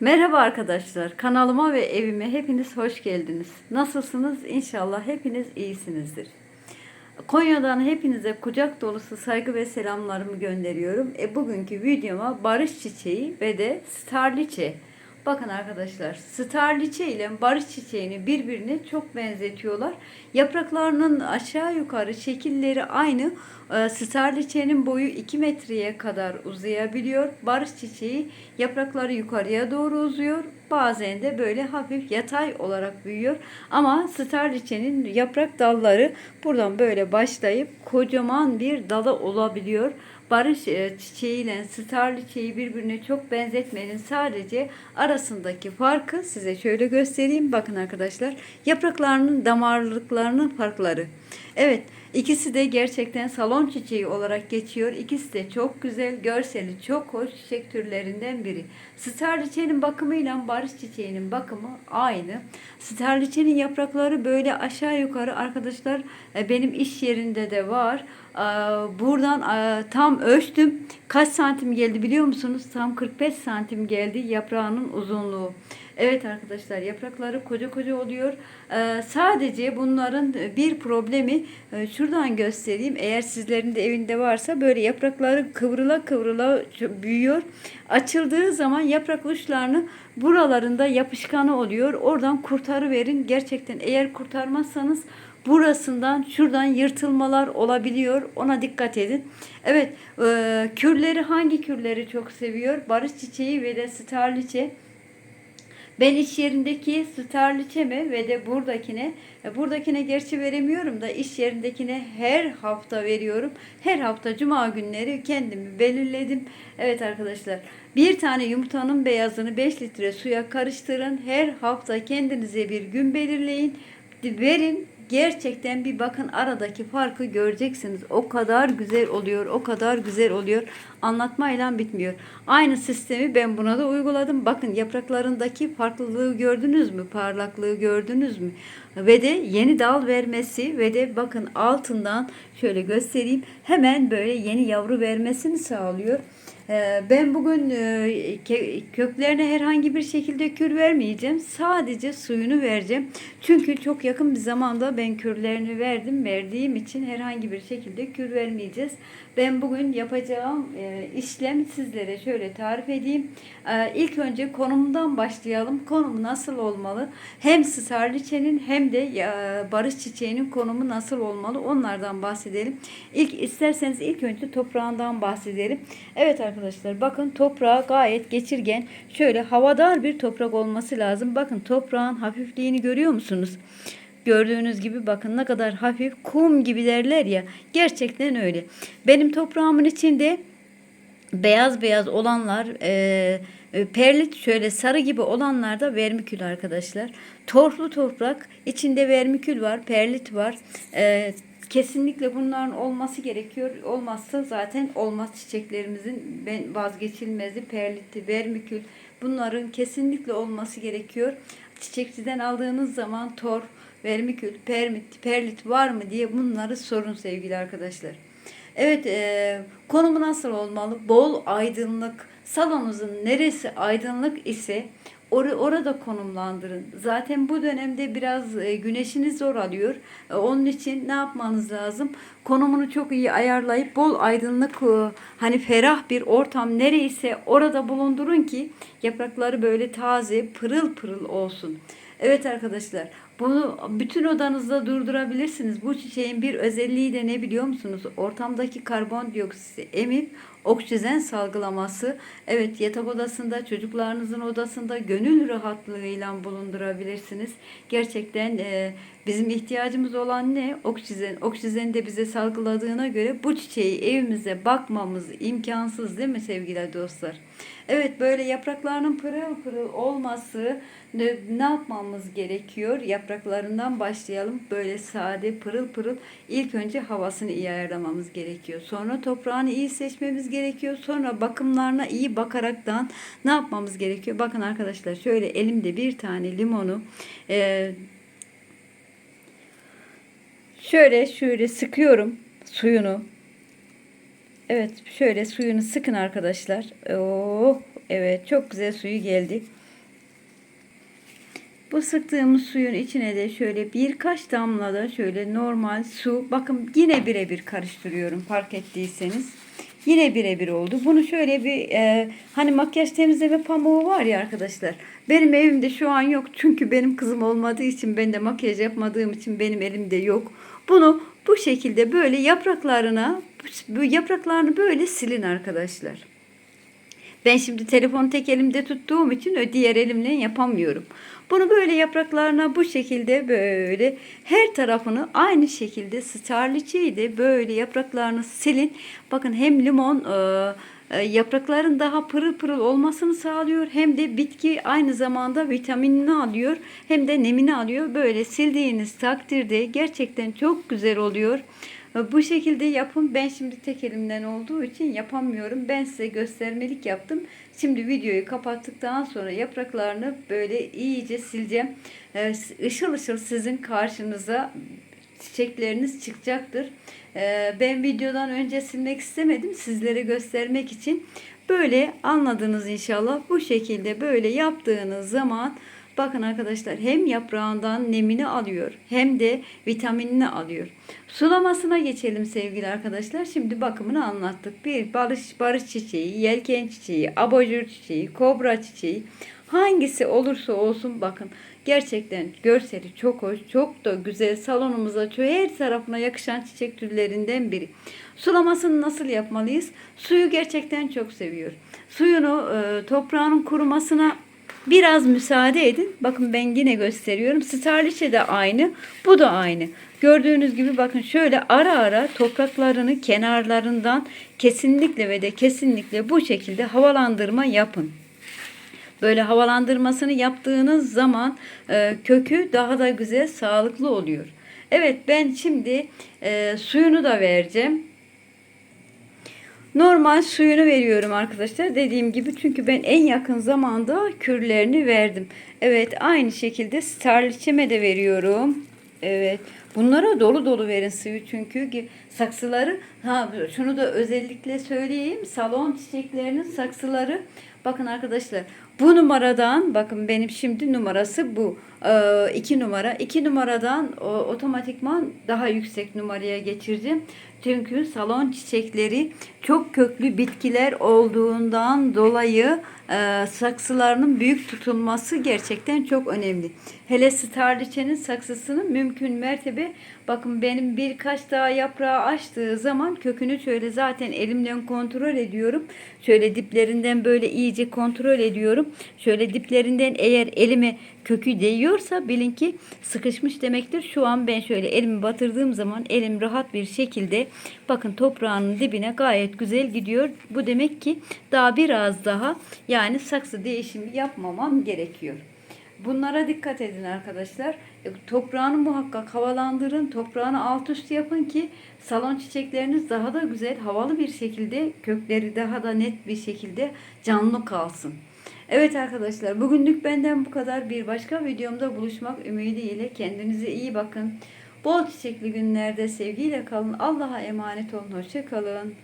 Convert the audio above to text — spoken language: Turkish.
Merhaba arkadaşlar. Kanalıma ve evime hepiniz hoş geldiniz. Nasılsınız? İnşallah hepiniz iyisinizdir. Konya'dan hepinize kucak dolusu saygı ve selamlarımı gönderiyorum. E, bugünkü videoma barış çiçeği ve de starliçe. Bakın arkadaşlar starliçe ile barış çiçeğini birbirine çok benzetiyorlar. Yapraklarının aşağı yukarı şekilleri aynı. E, starliçenin boyu 2 metreye kadar uzayabiliyor. Barış çiçeği yaprakları yukarıya doğru uzuyor. Bazen de böyle hafif yatay olarak büyüyor. Ama starliçenin yaprak dalları buradan böyle başlayıp kocaman bir dalı olabiliyor. Barış e, çiçeğiyle starliçeyi birbirine çok benzetmenin sadece arasındaki farkı size şöyle göstereyim. Bakın arkadaşlar yapraklarının damarlıklarının farkları. Evet ikisi de gerçekten salon çiçeği olarak geçiyor. İkisi de çok güzel, görseli çok hoş çiçek türlerinden biri. Starliçenin bakımıyla barış çiçeğinin bakımı aynı. Starliçenin yaprakları böyle aşağı yukarı arkadaşlar e, benim iş yerinde de var. Ee, Buradan e, tam ölçtüm. Kaç santim geldi biliyor musunuz? Tam 45 santim geldi yaprağının uzunluğu. Evet arkadaşlar yaprakları koca koca oluyor. Ee, sadece bunların bir problemi e, şuradan göstereyim. Eğer sizlerin de evinde varsa böyle yaprakları kıvrıla kıvrıla büyüyor. Açıldığı zaman yaprak uçlarını buralarında yapışkanı oluyor. Oradan kurtarıverin. Gerçekten eğer kurtarmazsanız burasından şuradan yırtılmalar olabiliyor. Ona dikkat edin. Evet, e, kürleri hangi kürleri çok seviyor? Barış çiçeği ve de starliçe. Ben iş yerindeki starliçeme ve de buradakine, e, buradakine gerçi veremiyorum da iş yerindekine her hafta veriyorum. Her hafta cuma günleri kendimi belirledim. Evet arkadaşlar bir tane yumurtanın beyazını 5 litre suya karıştırın. Her hafta kendinize bir gün belirleyin. Verin gerçekten bir bakın aradaki farkı göreceksiniz. O kadar güzel oluyor, o kadar güzel oluyor. Anlatmayla bitmiyor. Aynı sistemi ben buna da uyguladım. Bakın yapraklarındaki farklılığı gördünüz mü? Parlaklığı gördünüz mü? Ve de yeni dal vermesi ve de bakın altından şöyle göstereyim. Hemen böyle yeni yavru vermesini sağlıyor. Ee, Ben bugün e, köklerine herhangi bir şekilde kür vermeyeceğim. Sadece suyunu vereceğim. Çünkü çok yakın bir zamanda ben kürlerini verdim. Verdiğim için herhangi bir şekilde kür vermeyeceğiz. Ben bugün yapacağım e, işlem sizlere şöyle tarif edeyim. E, İlk önce konumundan başlayalım. Konumu nasıl olmalı? Hem starliçenin hem de barış çiçeğinin konumu nasıl olmalı? Onlardan bahsedelim. İlk isterseniz ilk önce toprağından bahsedelim. Evet arkadaşlar bakın toprağı gayet geçirgen. Şöyle havadar bir toprak olması lazım. Bakın toprağın hafifliğini görüyor musunuz? Gördüğünüz gibi bakın ne kadar hafif kum gibi derler ya. Gerçekten öyle. Benim toprağımın içinde beyaz beyaz olanlar e, e, perlit şöyle sarı gibi olanlar da vermikül arkadaşlar. Torflu toprak içinde vermikül var, perlit var. E, kesinlikle bunların olması gerekiyor. Olmazsa zaten olmaz çiçeklerimizin ben vazgeçilmezi perliti, vermikül bunların kesinlikle olması gerekiyor. Çiçekçiden aldığınız zaman torf, vermikül, permit, perlit var mı diye bunları sorun sevgili arkadaşlar. Evet e, konumu nasıl olmalı? Bol aydınlık. Salonunuzun neresi aydınlık ise or orada konumlandırın. Zaten bu dönemde biraz e, güneşiniz zor alıyor. E, onun için ne yapmanız lazım? Konumunu çok iyi ayarlayıp bol aydınlık e, hani ferah bir ortam nereyse orada bulundurun ki yaprakları böyle taze pırıl pırıl olsun. Evet arkadaşlar bunu bütün odanızda durdurabilirsiniz. Bu çiçeğin bir özelliği de ne biliyor musunuz? Ortamdaki karbondioksit emip oksijen salgılaması. Evet yatak odasında, çocuklarınızın odasında gönül rahatlığıyla bulundurabilirsiniz. Gerçekten e, bizim ihtiyacımız olan ne? Oksijen. Oksijen de bize salgıladığına göre bu çiçeği evimize bakmamız imkansız değil mi sevgili dostlar? Evet böyle yapraklarının pırıl pırıl olması ne, ne yapmamız gerekiyor? Yapraklarından başlayalım. Böyle sade pırıl pırıl ilk önce havasını iyi ayarlamamız gerekiyor. Sonra toprağını iyi seçmemiz gerekiyor. Sonra bakımlarına iyi bakaraktan ne yapmamız gerekiyor? Bakın arkadaşlar şöyle elimde bir tane limonu e, şöyle şöyle sıkıyorum suyunu. Evet şöyle suyunu sıkın arkadaşlar. Oh, evet çok güzel suyu geldi. Bu sıktığımız suyun içine de şöyle birkaç damla da şöyle normal su. Bakın yine birebir karıştırıyorum fark ettiyseniz. Yine birebir oldu. Bunu şöyle bir e, hani makyaj temizleme pamuğu var ya arkadaşlar. Benim evimde şu an yok. Çünkü benim kızım olmadığı için ben de makyaj yapmadığım için benim elimde yok. Bunu bu şekilde böyle yapraklarına bu yapraklarını böyle silin arkadaşlar. Ben şimdi telefonu tek elimde tuttuğum için diğer elimle yapamıyorum. Bunu böyle yapraklarına bu şekilde böyle her tarafını aynı şekilde starliçeyi de böyle yapraklarını silin. Bakın hem limon e, e, yaprakların daha pırıl pırıl olmasını sağlıyor hem de bitki aynı zamanda vitaminini alıyor hem de nemini alıyor. Böyle sildiğiniz takdirde gerçekten çok güzel oluyor. Bu şekilde yapın. Ben şimdi tek elimden olduğu için yapamıyorum. Ben size göstermelik yaptım. Şimdi videoyu kapattıktan sonra yapraklarını böyle iyice sileceğim. Işıl ışıl sizin karşınıza çiçekleriniz çıkacaktır. E, Ben videodan önce silmek istemedim. Sizlere göstermek için. Böyle anladınız inşallah. Bu şekilde böyle yaptığınız zaman Bakın arkadaşlar hem yaprağından nemini alıyor hem de vitaminini alıyor. Sulamasına geçelim sevgili arkadaşlar. Şimdi bakımını anlattık. Bir barış, barış çiçeği, yelken çiçeği, abajur çiçeği, kobra çiçeği hangisi olursa olsun bakın gerçekten görseli çok hoş, çok da güzel salonumuza her tarafına yakışan çiçek türlerinden biri. Sulamasını nasıl yapmalıyız? Suyu gerçekten çok seviyor. Suyunu e, toprağının kurumasına Biraz müsaade edin. Bakın ben yine gösteriyorum. Starliçe de aynı. Bu da aynı. Gördüğünüz gibi bakın şöyle ara ara topraklarını kenarlarından kesinlikle ve de kesinlikle bu şekilde havalandırma yapın. Böyle havalandırmasını yaptığınız zaman e, kökü daha da güzel, sağlıklı oluyor. Evet ben şimdi e, suyunu da vereceğim. Normal suyunu veriyorum arkadaşlar. Dediğim gibi çünkü ben en yakın zamanda kürlerini verdim. Evet aynı şekilde starliçeme de veriyorum. Evet. Bunlara dolu dolu verin suyu çünkü ki saksıları ha şunu da özellikle söyleyeyim. Salon çiçeklerinin saksıları bakın arkadaşlar bu numaradan bakın benim şimdi numarası bu. Ee, iki numara. iki numaradan o, otomatikman daha yüksek numaraya geçireceğim. Çünkü salon çiçekleri çok köklü bitkiler olduğundan dolayı e, saksılarının büyük tutulması gerçekten çok önemli. Hele starliçenin saksısını mümkün mertebe bakın benim birkaç daha yaprağı açtığı zaman kökünü şöyle zaten elimden kontrol ediyorum. Şöyle diplerinden böyle iyice kontrol ediyorum. Şöyle diplerinden eğer elime kökü değiyorsa bilin ki sıkışmış demektir. Şu an ben şöyle elimi batırdığım zaman elim rahat bir şekilde bakın toprağının dibine gayet güzel gidiyor. Bu demek ki daha biraz daha yani saksı değişimi yapmamam gerekiyor. Bunlara dikkat edin arkadaşlar. E, Toprağını muhakkak havalandırın. Toprağını alt üst yapın ki salon çiçekleriniz daha da güzel, havalı bir şekilde kökleri daha da net bir şekilde canlı kalsın. Evet arkadaşlar bugünlük benden bu kadar. Bir başka videomda buluşmak ümidiyle kendinize iyi bakın. Bol çiçekli günlerde sevgiyle kalın. Allah'a emanet olun. Hoşça kalın.